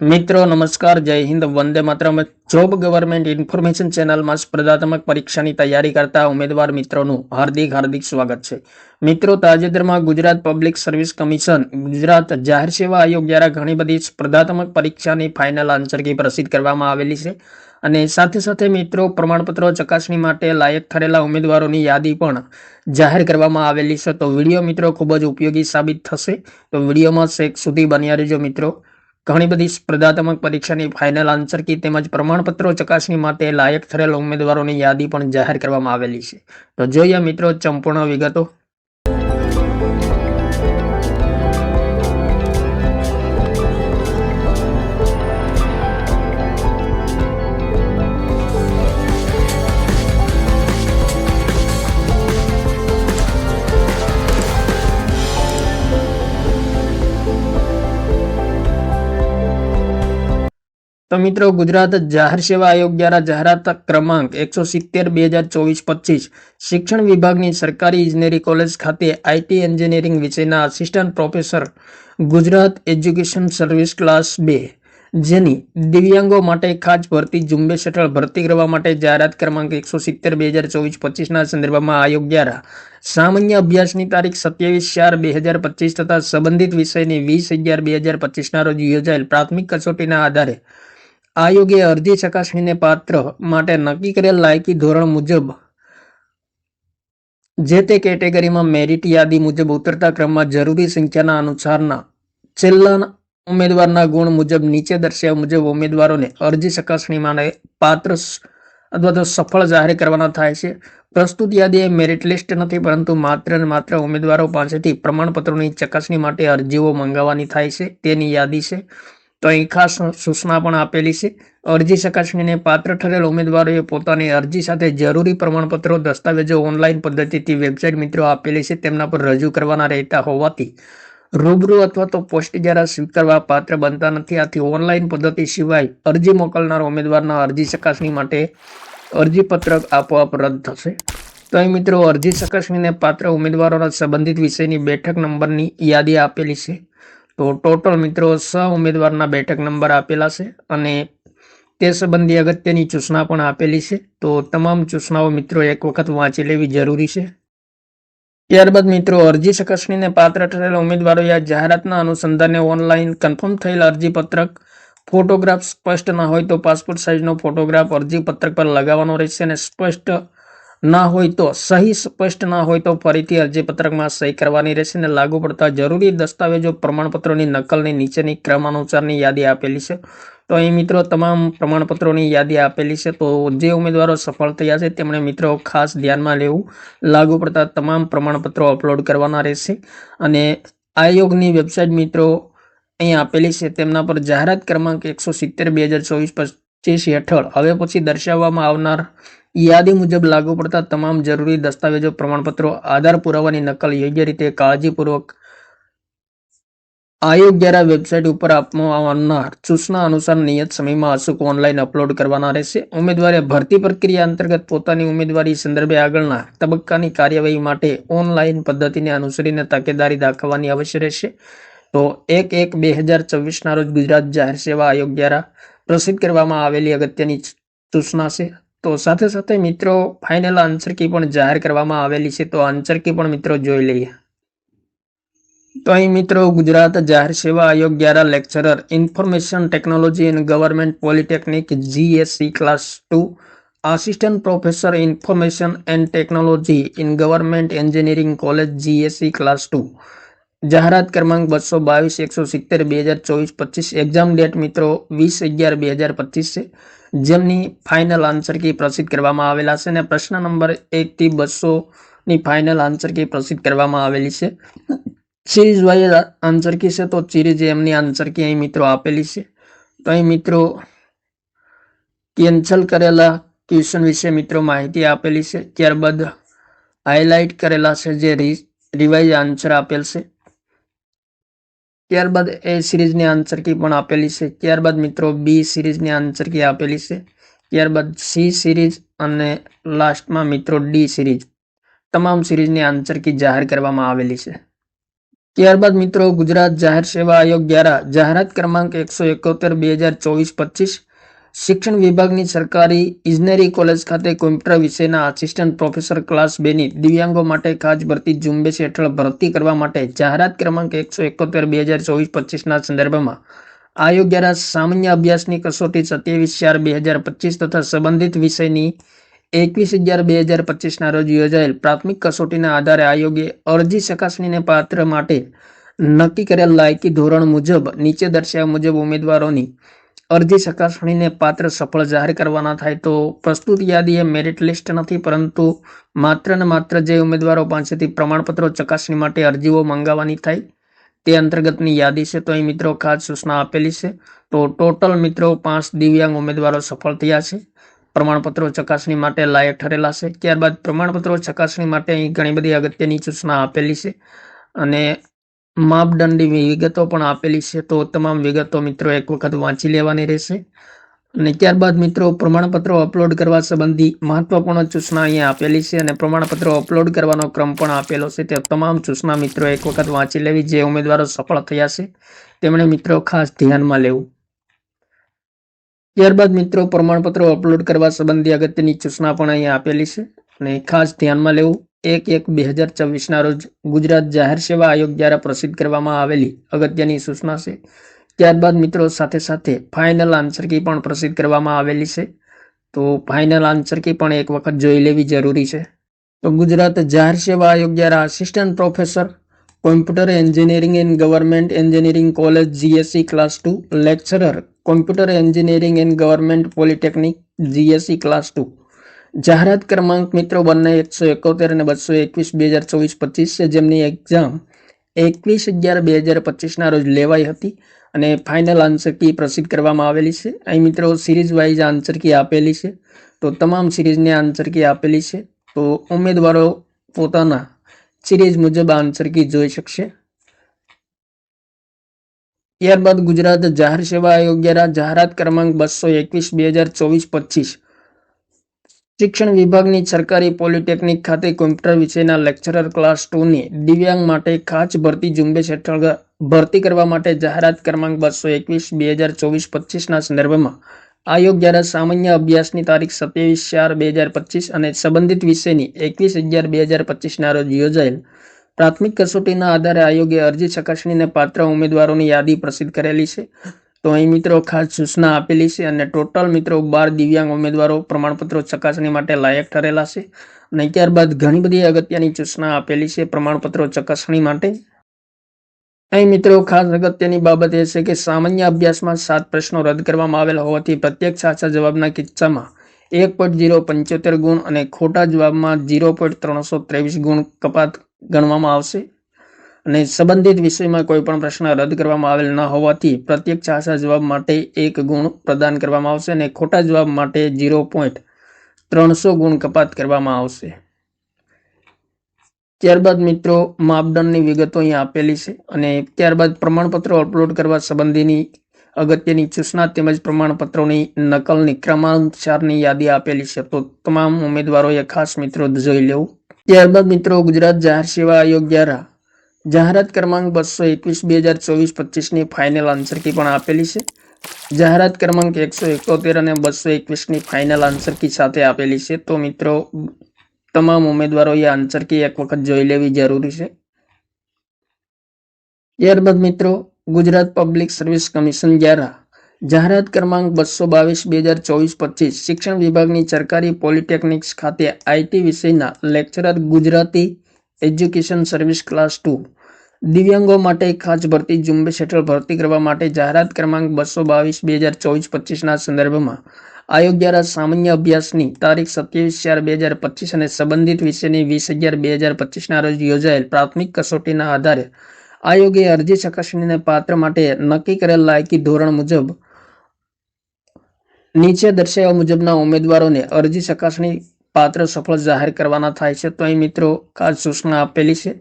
મિત્રો, નમસ્કાર, જય હિન્દ, વંદે માત્રમ. જોબ ગવર્મેન્ટ ઇન્ફોર્મેશન ચેનલમાં સ્પર્ધાત્મક પરીક્ષાની તૈયારી કરતા ઉમેદવાર મિત્રોનું હાર્દિક હાર્દિક સ્વાગત છે. મિત્રો, તાજેતરમાં Gujarat public service commission Gujarat જાહેર સેવા આયોગ દ્વારા ઘણી બધી સ્પર્ધાત્મક પરીક્ષાની ફાઇનલ આન્સર પ્રસિદ્ધ કરવામાં આવેલી છે. અને સાથે સાથે મિત્રો, પ્રમાણપત્રો ચકાસણી માટે લાયક ઠરેલા ઉમેદવારોની યાદી પણ જાહેર કરવામાં આવેલી છે. તો વીડિયો મિત્રો ખૂબ જ ઉપયોગી સાબિત થશે. તો વિડીયોમાં શેક સુધી બન્યા રહેજો મિત્રો. ઘણી બધી સ્પર્ધાત્મક પરીક્ષાની ફાઇનલ આન્સર કી તેમજ પ્રમાણપત્રો ચકાસણી માટે લાયક થયેલ ઉમેદવારોની યાદી પણ જાહેર કરવામાં આવેલી છે. તો જોઈએ મિત્રો સંપૂર્ણ વિગતો. તો મિત્રો, ગુજરાત જાહેર સેવા આયોગ દ્વારા જાહેરાત ક્રમાંક એકસો સિત્તેર બે હજાર ચોવીસ પચીસ શિક્ષણ વિભાગની સરકારી ઇજનેરી કોલેજ ખાતે આઈટી એન્જિનિયરિંગ વિષયના assistant professor Gujarat education service class બે. જેની દિવ્યાંગો માટે ખાસ ભરતી ઝુંબેશ હેઠળ ભરતી કરવા માટે જાહેરાત ક્રમાંક એકસો સિત્તેર બે હજાર ચોવીસ પચીસના સંદર્ભમાં આયોગ દ્વારા સામાન્ય અભ્યાસની તારીખ સત્યાવીસ ચાર બે હજાર પચીસ તથા સંબંધિત વિષયની વીસ અગિયાર બે હજાર પચીસના રોજ યોજાયેલ પ્રાથમિક કસોટીના આધારે આયોગે અરજી ચકાસણીને પાત્ર માટે નક્કી કરેલ લાયકી ધોરણ મુજબ જે તે કેટેગરીમાં મેરિટ યાદી મુજબ ઉતરતા ક્રમમાં જરૂરી સંખ્યાના અનુસારના છેલ્લા ઉમેદવારના ગુણ મુજબ નીચે દર્શાવ્યા મુજબ ઉમેદવારોને અરજી ચકાસણી માટે પાત્ર અથવા તો સફળ જાહેર કરવાના થાય છે. પ્રસ્તુત યાદી એ મેરિટ લિસ્ટ નથી, પરંતુ માત્ર ને માત્ર ઉમેદવારો પાસેથી પ્રમાણપત્રોની ચકાસણી માટે અરજીઓ મંગાવવાની થાય છે. તેની યાદી છે. તો અહીં ખાસ સૂચના પણ આપેલી છે. અરજી ચકાસણીને પાત્ર ઠરેલ ઉમેદવારોએ પોતાની અરજી સાથે જરૂરી પ્રમાણપત્રો, દસ્તાવેજો ઓનલાઈન પદ્ધતિથી વેબસાઇટ મિત્રો આપેલી છે. તેમના પર રજૂ કરવાના રહેતા હોવાથી રૂબરૂ અથવા તો પોસ્ટ દ્વારા સ્વીકારવા પાત્ર બનતા નથી. આથી ઓનલાઈન પદ્ધતિ સિવાય અરજી મોકલનાર ઉમેદવારના અરજી ચકાસણી માટે અરજીપત્રક આપોઆપ રદ થશે. તો અહીં મિત્રો અરજી ચકાસણીને પાત્ર ઉમેદવારોના સંબંધિત વિષયની બેઠક નંબરની યાદી આપેલી છે. તો ટોટલ મિત્રો સ ઉમેદવારના બેઠક નંબર આપેલા છે અને તે સંબંધી અગત્યની સૂચના પણ આપેલી છે. તો તમામ સૂચનાઓ મિત્રો એક વખત વાંચી લેવી જરૂરી છે. ત્યારબાદ મિત્રો અરજી ચકાસણીને પાત્ર ઠરેલા ઉમેદવારોએ આ જાહેરાતના અનુસંધાને ઓનલાઈન કન્ફર્મ થયેલ અરજીપત્રક ફોટોગ્રાફ સ્પષ્ટ ના હોય તો પાસપોર્ટ સાઇઝનો ફોટોગ્રાફ અરજીપત્રક પર લગાવવાનો રહેશે અને સ્પષ્ટ ના હોય તો સહી, સ્પષ્ટ ના હોય તો ફરીથી અરજીપત્રકમાં સહી કરવાની રહેશે અને લાગુ પડતા જરૂરી દસ્તાવેજો પ્રમાણપત્રોની નકલની નીચેની ક્રમાનુસારની યાદી આપેલી છે. તો અહીં મિત્રો તમામ પ્રમાણપત્રોની યાદી આપેલી છે. તો જે ઉમેદવારો સફળ થયા છે તેમણે મિત્રો ખાસ ધ્યાનમાં લેવું. લાગુ પડતા તમામ પ્રમાણપત્રો અપલોડ કરવાના રહેશે. અને આયોગની વેબસાઇટ મિત્રો અહીં આપેલી છે. તેમના પર જાહેરાત ક્રમાંક એકસો સિત્તેર, બે હજાર ચોવીસ, પચીસ હેઠળ. હવે પછી દર્શાવવામાં આવનાર યાદી મુજબ લાગુ પડતા તમામ જરૂરી દસ્તાવેજો, પ્રમાણપત્રો, આધાર પુરાવાની નકલ યોગ્ય રીતે કાળજીપૂર્વક આયોગ દ્વારા વેબસાઇટ ઉપર આપવામાં આવનાર સૂચના અનુસાર નિયત સમયમાં અચૂક ઓનલાઈન અપલોડ કરવાના રહેશે. ઉમેદવારે ભરતી પ્રક્રિયા અંતર્ગત પોતાની ઉમેદવારી સંદર્ભે આગળના તબક્કાની કાર્યવાહી માટે ઓનલાઈન પદ્ધતિને અનુસરીને તકેદારી દાખવવાની અવશ્ય રહેશે. તો એક એક બે હજાર ચોવીસના રોજ ગુજરાત જાહેર સેવા આયોગ દ્વારા પ્રસિદ્ધ કરવામાં આવેલી અગત્યની સૂચના છે. તો સાથે સાથે મિત્રો ફાઇનલ આન્સર પણ જાહેર કરવામાં આવેલી છે, તો આન્સર પણ મિત્રો જોઈ લઈએ. તો અહીં મિત્રો ગુજરાત જાહેર સેવા આયોગ દ્વારા lecturer information technology and government polytechnic GSC class two assistant professor information and technology in government engineering college GSC class two જાહેરાત ક્રમાંક બસો બાવીસ, એકસો સિત્તેર, બે હજાર ચોવીસ, પચીસ. એક્ઝામ ડેટ મિત્રો વીસ અગિયાર, બે હજાર પચીસ છે. જેમની ફાઇનલ આન્સર કી પ્રસિદ્ધ કરવામાં આવેલા છે અને પ્રશ્ન નંબર એકથી બસોની ફાઇનલ આન્સર કી પ્રસિદ્ધ કરવામાં આવેલી છે. સિરીઝ વાઇઝ આન્સર કી છે તો સિરીઝ એમની આન્સર કી અહીં મિત્રો આપેલી છે. તો અહીં મિત્રો કેન્સલ કરેલા ક્વેશ્ચન વિશે મિત્રો માહિતી આપેલી છે. ત્યારબાદ હાઇલાઇટ કરેલા છે જે રિવાઇઝ આન્સર આપેલ છે. ત્યારબાદ એ સિરીઝની આન્સર કી પણ આપેલી છે. ત્યારબાદ મિત્રો બી સિરીઝની આન્સર કી આપેલી છે. ત્યારબાદ સી સિરીઝ અને લાસ્ટમાં મિત્રો ડી સિરીઝ. તમામ સિરીઝની આન્સર કી જાહેર કરવામાં આવેલી છે. ત્યારબાદ મિત્રો ગુજરાત જાહેર સેવા આયોગ દ્વારા જાહેરાત ક્રમાંક એકસો એકોતેર, બે હજાર ચોવીસ, પચીસ શિક્ષણ વિભાગની સરકારી ઇજનેરી કોલેજ ખાતે કોમ્પ્યુટર વિષયના આસિસ્ટન્ટ પ્રોફેસર ક્લાસ બેની દિવ્યાંગો માટે ખાસ ભરતી ઝુંબેશ હેઠળ ભરતી કરવા માટે જાહેરાત ક્રમાંક એકસો એકોતેર બે હજાર ચોવીસ પચીસના સંદર્ભમાં આયોગ દ્વારા સામાન્ય અભ્યાસની કસોટી સત્યાવીસ ચાર બે હજાર પચીસ તથા સંબંધિત વિષયની એકવીસ અગિયાર બે હજાર પચીસના રોજ યોજાયેલ પ્રાથમિક કસોટીના આધારે આયોગે અરજી ચકાસણીને પાત્ર માટે નક્કી કરેલ લાયકી ધોરણ મુજબ નીચે દર્શાવ્યા મુજબ ઉમેદવારોની અરજી ચકાસણીને પાત્ર સફળ જાહેર કરવાના થાય તો પ્રસ્તુત યાદી એ મેરિટ લિસ્ટ નથી, પરંતુ માત્ર ને માત્ર જે ઉમેદવારો પાસેથી પ્રમાણપત્રો ચકાસણી માટે અરજીઓ મંગાવવાની થાય તે અંતર્ગતની યાદી છે. તો અહીં મિત્રો ખાસ સૂચના આપેલી છે. તો ટોટલ મિત્રો પાંચ દિવ્યાંગ ઉમેદવારો સફળ થયા છે. પ્રમાણપત્રો ચકાસણી માટે લાયક ઠરેલા છે. ત્યારબાદ પ્રમાણપત્રો ચકાસણી માટે અહીં ઘણી બધી અગત્યની સૂચના આપેલી છે. અને માપદંડની વિગતો પણ આપેલી છે, તો તમામ વિગતો મિત્રો એક વખત વાંચી લેવાની રહેશે. અને ત્યારબાદ મિત્રો, પ્રમાણપત્રો અપલોડ કરવા સંબંધી મહત્વપૂર્ણ સૂચના અહીંયા આપેલી છે અને પ્રમાણપત્રો અપલોડ કરવાનો ક્રમ પણ આપેલો છે, તે તમામ સૂચના મિત્રો એક વખત વાંચી લેવી જે ઉમેદવારો સફળ થયા છે, તેમણે મિત્રો ખાસ ધ્યાનમાં લેવું. ત્યારબાદ મિત્રો, પ્રમાણપત્રો અપલોડ કરવા સંબંધી અગત્યની સૂચના પણ અહીંયા આપેલી છે, અને ખાસ ધ્યાનમાં લેવું. એક એક બે હજાર ચોવીસના રોજ ગુજરાત જાહેર સેવા આયોગ દ્વારા પ્રસિદ્ધ કરવામાં આવેલી અગત્યની સૂચના છે. ત્યારબાદ મિત્રો સાથે સાથે ફાઇનલ આન્સર કી પણ પ્રસિદ્ધ કરવામાં આવેલી છે. તો ફાઇનલ આન્સર કી પણ એક વખત જોઈ લેવી જરૂરી છે. તો ગુજરાત જાહેર સેવા આયોગ દ્વારા assistant professor computer engineering and government engineering college GSC class two lecturer computer engineering and government polytechnic GSC class two જાહેરાત ક્રમાંક મિત્રો બંને એકસો એકોતેર અને બસો એકવીસ બે હજાર ચોવીસ પચીસ છે. જેમની એક્ઝામ એકવીસ અગિયાર બે હજાર પચીસના રોજ લેવાઈ હતી અને ફાઇનલ આન્સર કી પ્રસિદ્ધ કરવામાં આવેલી છે. અહીં મિત્રો સિરીઝ વાઇઝ આન્સર કી આપેલી છે. તો તમામ સિરીઝને આન્સર કી આપેલી છે. તો ઉમેદવારો પોતાના સિરીઝ મુજબ આન્સર કી જોઈ શકશે. ત્યારબાદ ગુજરાત જાહેર સેવા આયોગ દ્વારા જાહેરાત ક્રમાંક બસો એકવીસ બે હજાર ચોવીસ પચીસ શિક્ષણ વિભાગની સરકારી પોલિટેકનિક ખાતે કોમ્પ્યુટર વિષયના લેક્ચરર ક્લાસ ટુની દિવ્યાંગ માટે ખાસ ભરતી ઝુંબેશ હેઠળ ભરતી કરવા માટે જાહેરાત ક્રમાંક બસો એકવીસ, બે હજાર ચોવીસ, પચીસના સંદર્ભમાં આયોગ દ્વારા સામાન્ય અભ્યાસની તારીખ સત્યાવીસ ચાર, બે હજાર પચીસ અને સંબંધિત વિષયની એકવીસ અગિયાર, બે હજાર પચીસના રોજ યોજાયેલ. પ્રાથમિક કસોટીના આધારે આયોગે અરજી ચકાસણીને પાત્ર ઉમેદવારોની યાદી પ્રસિદ્ધ કરેલી છે. તો અહીં મિત્રો ખાસ સૂચના આપેલી છે અને ટોટલ મિત્રો બાર દિવ્યાંગ ઉમેદવારો પ્રમાણપત્રો ચકાસણી માટે લાયક ઠરેલા છે. અને ત્યારબાદ ઘણી બધી અગત્યની સૂચના આપેલી છે પ્રમાણપત્રો ચકાસણી માટે. અહીં મિત્રો ખાસ અગત્યની બાબત એ છે કે સામાન્ય અભ્યાસમાં સાત પ્રશ્નો રદ કરવામાં આવેલા હોવાથી પ્રત્યેક સાચા જવાબના કિસ્સામાં એક પોઈન્ટ જીરો પંચોતેર ગુણ અને ખોટા જવાબમાં જીરો પોઈન્ટ ત્રણસો ત્રેવીસ ગુણ કપાત ગણવામાં આવશે. અને સંબંધિત વિષયમાં કોઈ પણ પ્રશ્ન રદ કરવામાં આવેલ ન હોવાથી પ્રત્યેક સાચા જવાબ માટે એક ગુણ પ્રદાન કરવામાં આવશે અને ખોટા જવાબ માટે જીરો પોઈન્ટ ત્રણસો ગુણ કપાત કરવામાં આવશે. ત્યારબાદ મિત્રો, માપદંડની વિગતો અહીં આપેલી છે અને ત્યારબાદ પ્રમાણપત્રો અપલોડ કરવા સંબંધીની અગત્યની સૂચના તેમજ પ્રમાણપત્રોની નકલની ક્રમાનુસારની યાદી આપેલી છે. તો તમામ ઉમેદવારોએ ખાસ મિત્રો જોઈ લેવું. ત્યારબાદ મિત્રો, ગુજરાત જાહેર સેવા આયોગ દ્વારા જાહેરાત ક્રમાંક બસો એકવીસ બે હજાર ચોવીસ પચીસની ફાઇનલ આન્સર કી પણ આપેલી છે. જાહેરાત ક્રમાંક એકસો એકોતેર અને બસો એકવીસની ફાઇનલ આન્સર કી સાથે આપેલી છે. તો મિત્રો, તમામ ઉમેદવારોએ આન્સર કી એક વખત જોઈ લેવી જરૂરી છે. ત્યારબાદ મિત્રો, ગુજરાત પબ્લિક સર્વિસ કમિશન દ્વારા જાહેરાત ક્રમાંક બસો બાવીસ બે હજાર ચોવીસ પચીસ શિક્ષણ વિભાગની સરકારી પોલિટેકનિક્સ ખાતે આઈટી વિષયના lecturer Gujarati education service class two દિવ્યાંગો માટે ખાસ ભરતી, ઝુંબેશ હેઠળ ભરતી કરવા માટે જાહેરાત ક્રમાંક બસો બાવીસ, બે હજાર ચોવીસ, પચીસના સંદર્ભમાં આયોગ દ્વારા સામાન્ય અભ્યાસની તારીખ સત્યાવીસ ચાર બે હજાર પચીસ અને સંબંધિત વિષયની વીસ અગિયાર બે હજાર પચીસના રોજ યોજાયેલ પ્રાથમિક કસોટીના આધારે આયોગે અરજી ચકાસણીને પાત્ર માટે નક્કી કરેલ લાયકી ધોરણ મુજબ નીચે દર્શાવ્યા મુજબના ઉમેદવારોને અરજી ચકાસણી પાત્ર સફળ જાહેર કરવાના થાય છે. તો અહીં મિત્રો ખાસ સૂચના આપેલી છે.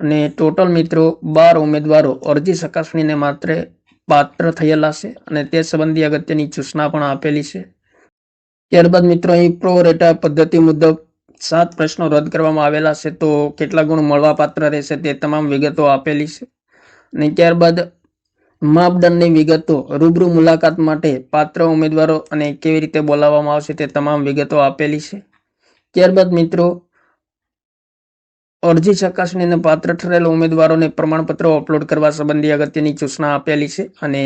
અને ટોટલ મિત્રો બાર ઉમેદવારો અરજી ચકાસણીને માત્ર પાત્ર થયેલા છે અને તે સંબંધી અગત્યની સૂચના પણ આપેલી છે. ત્યારબાદ મિત્રો અહીં પ્રો રેટા પદ્ધતિ મુજબ સાત પ્રશ્નો રદ કરવામાં આવેલા છે તો કેટલા ગુણ મળવા પાત્ર રહેશે તે તમામ વિગતો આપેલી છે. અને ત્યારબાદ માપદંડની વિગતો રૂબરૂ મુલાકાત માટે પાત્ર ઉમેદવારો અને કેવી રીતે બોલાવવામાં આવશે તે તમામ વિગતો આપેલી છે. ત્યારબાદ મિત્રો અરજી ચકાસણીને પાત્ર ઠરેલ ઉમેદવારોને પ્રમાણપત્રો અપલોડ કરવા સંબંધી અગત્યની સૂચના આપેલી છે અને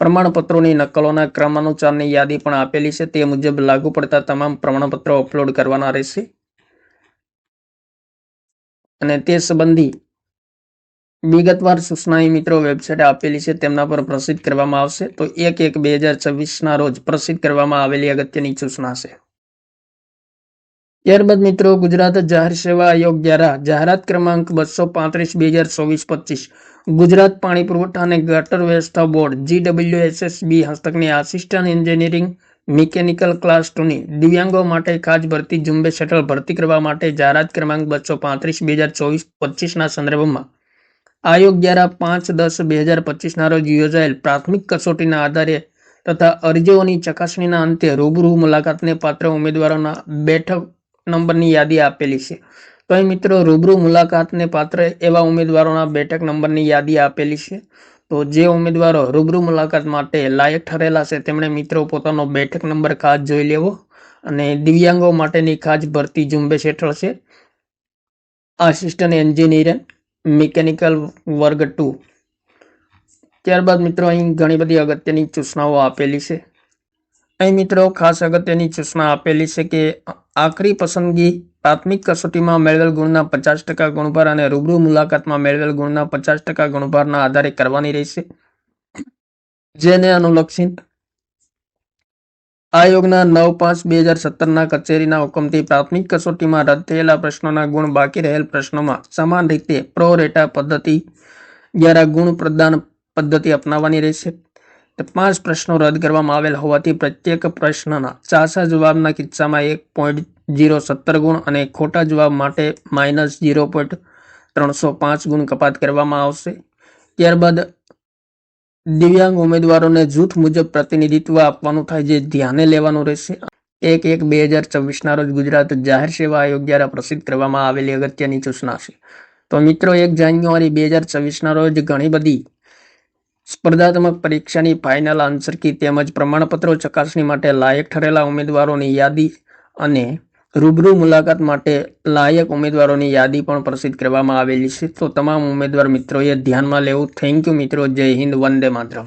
પ્રમાણપત્રોની નકલોના ક્રમાનુસારની યાદી પણ આપેલી છે. તે મુજબ લાગુ પડતા તમામ પ્રમાણપત્રો અપલોડ કરવાના રહેશે. અને તે સંબંધી વિગતવાર સૂચનાની મિત્રો વેબસાઇટ આપેલી છે, તેમના પર પ્રસિદ્ધ કરવામાં આવશે. તો એક એક બે હજાર છવ્વીસના રોજ પ્રસિદ્ધ કરવામાં આવેલી અગત્યની સૂચના છે. ત્યારબાદ મિત્રો ગુજરાત જાહેર સેવા આયોગ દ્વારા જાહેરાત ક્રમાંક બસો પાંત્રીસ, બે હજાર ચોવીસ, પચીસ. ગુજરાત પાણી પુરવઠા અને ગટર વ્યવસ્થા બોર્ડ જીડબ્લ્યુએસએસબી હસ્તકની આસિસ્ટન્ટ એન્જિનિયરિંગ મિકેનિકલ ક્લાસ ટુની દિવ્યાંગો માટે ખાસ ભરતી ઝુંબેશ હેઠળ ભરતી કરવા માટે જાહેરાત ક્રમાંક બસો પાંત્રીસ, બે હજાર ચોવીસ પચીસના સંદર્ભમાં. આયોગ દ્વારા પાંચ દસ, બે હજાર પચીસના રોજ યોજાયેલ પ્રાથમિક કસોટીના આધારે તથા અરજીઓની ચકાસણીના અંતે રૂબરૂ મુલાકાતને પાત્ર ઉમેદવારોના બેઠક નંબરની યાદી આપેલી છે. તો અહીં મિત્રો, રૂબરૂ મુલાકાતને પાત્ર એવા ઉમેદવારોના બેઠક નંબરની યાદી આપેલી છે. તો જે ઉમેદવારો રૂબરૂ મુલાકાત માટે લાયક ઠરેલા છે, તેમણે મિત્રો પોતાનો બેઠક નંબર ખાસ જોઈ લેવો અને દિવ્યાંગો માટેની ખાસ ભરતી ઝુંબેશ હેઠળ છે. આસિસ્ટન્ટ એન્જિનિયર, મિકેનિકલ વર્ગ ટુ. ત્યારબાદ મિત્રો, અહીં ઘણી બધી અગત્યની સૂચનાઓ આપેલી છે. અહીં મિત્રો ખાસ અગત્યની સૂચના આપેલી છે કે આખરી પસંદગી પ્રાથમિક કસોટીમાં મેળવેલ ગુણના પચાસ ટકા ગુણભાર અને રૂબરૂ મુલાકાતમાં મેળવેલ ગુણના પચાસ ટકા ગુણભારના આધારે કરવાની રહેશે. જેને અનુલક્ષી આયોગના નવ પાંચ બે હજાર સત્તરના કચેરીના હુકમથી પ્રાથમિક કસોટીમાં રદ થયેલા પ્રશ્નોના ગુણ બાકી રહેલ પ્રશ્નોમાં સમાન રીતે પ્રો રેટા પદ્ધતિ દ્વારા ગુણ પ્રદાન પદ્ધતિ અપનાવવાની રહેશે. પાંચ પ્રશ્નો રદ કરવામાં આવેલ હોવાથી પ્રત્યેક પ્રશ્નના સાચા જવાબના કિસ્સામાં એક પોઈન્ટ જીરો સત્તર ગુણ અને ખોટા જવાબ માટે માઇનસ જીરો પોઈન્ટ ત્રણસો પાંચ ગુણ કપાત કરવામાં આવશે. ત્યારબાદ દિવ્યાંગ ઉમેદવારોને જૂથ મુજબ પ્રતિનિધિત્વ આપવાનું થાય જે ધ્યાને લેવાનું રહેશે. એક એક બે હજાર છવ્વીસના રોજ ગુજરાત જાહેર સેવા આયોગ દ્વારા પ્રસિદ્ધ કરવામાં આવેલી અગત્યની સૂચના છે. તો મિત્રો, એક જાન્યુઆરી બે હજાર છવ્વીસના રોજ ઘણી બધી સ્પર્ધાત્મક પરીક્ષાની ફાઇનલ આન્સર કી તેમજ પ્રમાણપત્રો ચકાસણી માટે લાયક ઠરેલા ઉમેદવારોની યાદી અને રૂબરૂ મુલાકાત માટે લાયક ઉમેદવારોની યાદી પણ પ્રસિદ્ધ કરવામાં આવેલી છે. તો તમામ ઉમેદવાર મિત્રોએ ધ્યાનમાં લેવું. થેન્ક યુ મિત્રો. જય હિન્દ. વંદે માતરમ.